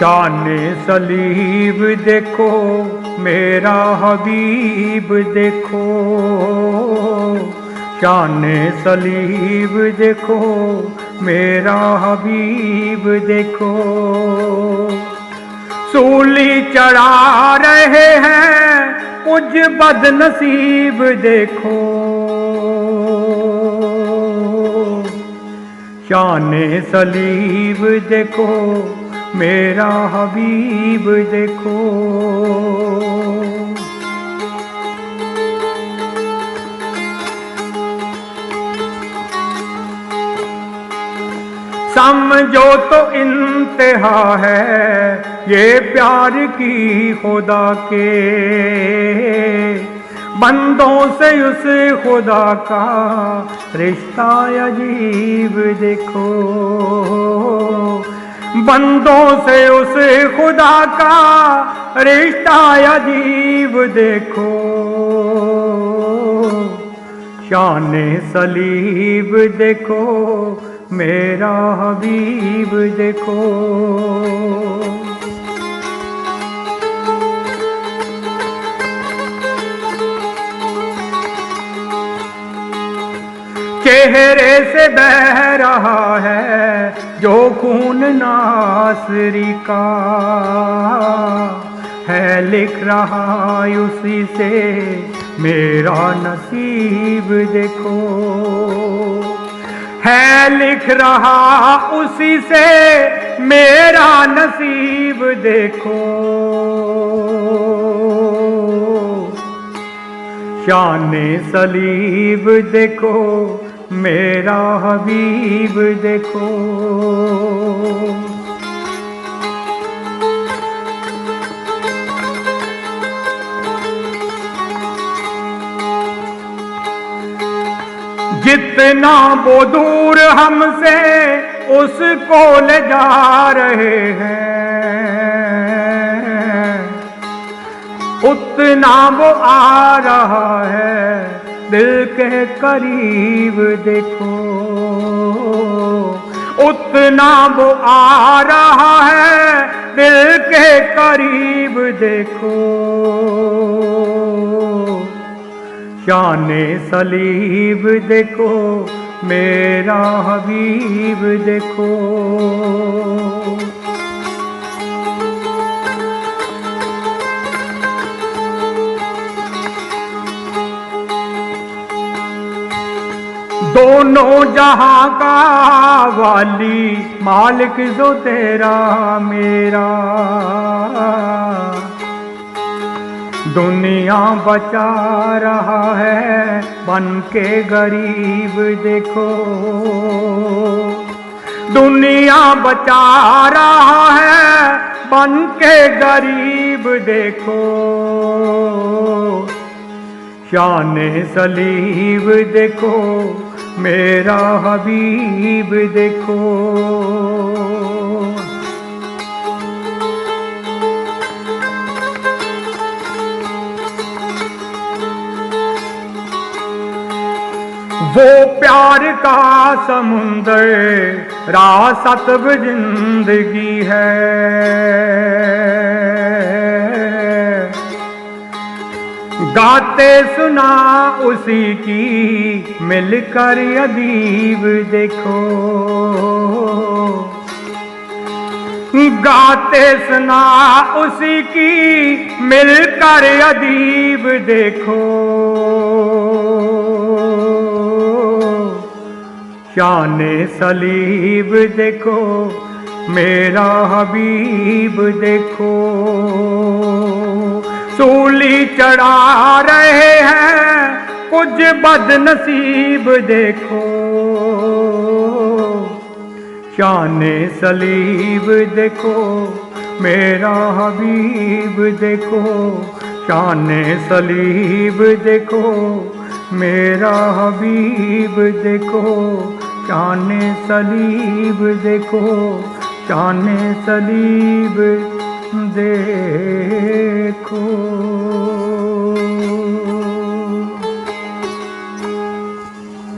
शान सलीब देखो, मेरा हबीब देखो। शान सलीब देखो, मेरा हबीब देखो। सूली चढ़ा रहे हैं, कुछ बदनसीब देखो। शान सलीब देखो मेरा हबीब देखो। समझो तो इंतहा है ये प्यार की खुदा के। बंदों से उस खुदा का रिश्ता अजीब देखो। बंदों से उस खुदा का रिश्ता अजीब देखो। शान सलीब देखो, मेरा हबीब देखो। चेहरे से बह रहा है जो खून नासरी का है, लिख रहा उसी से, मेरा नसीब देखो। है, लिख रहा उसी से, मेरा नसीब देखो। शान सलीब देखो मेरा हबीब देखो। जितना वो दूर हमसे उसको ले जा रहे हैं, उतना वो आ रहा है। दिल के करीब देखो। उतना वो आ रहा है, दिल के करीब देखो। शान सलीब देखो, मेरा हबीब देखो। दोनों जहाँ का वाली मालिक जो तेरा मेरा। दुनिया बचा रहा है, बन के गरीब देखो। दुनिया बचा रहा है, बन के गरीब देखो। शान सलीब देखो मेरा हबीब देखो। वो प्यार का समुंदर रासतब ज़िंदगी है। गाते सुना उसी की, मिलकर अदीब देखो। गाते सुना उसी की, मिलकर अदीब देखो। शान सलीब देखो, मेरा हबीब देखो। सूली चढ़ा रहे हैं। कुछ बदनसीब देखो। शान सलीब देखो, मेरा हबीब देखो। शान सलीब देखो, मेरा हबीब देखो। शान सलीब देखो, शान सलीब देखो। miracle.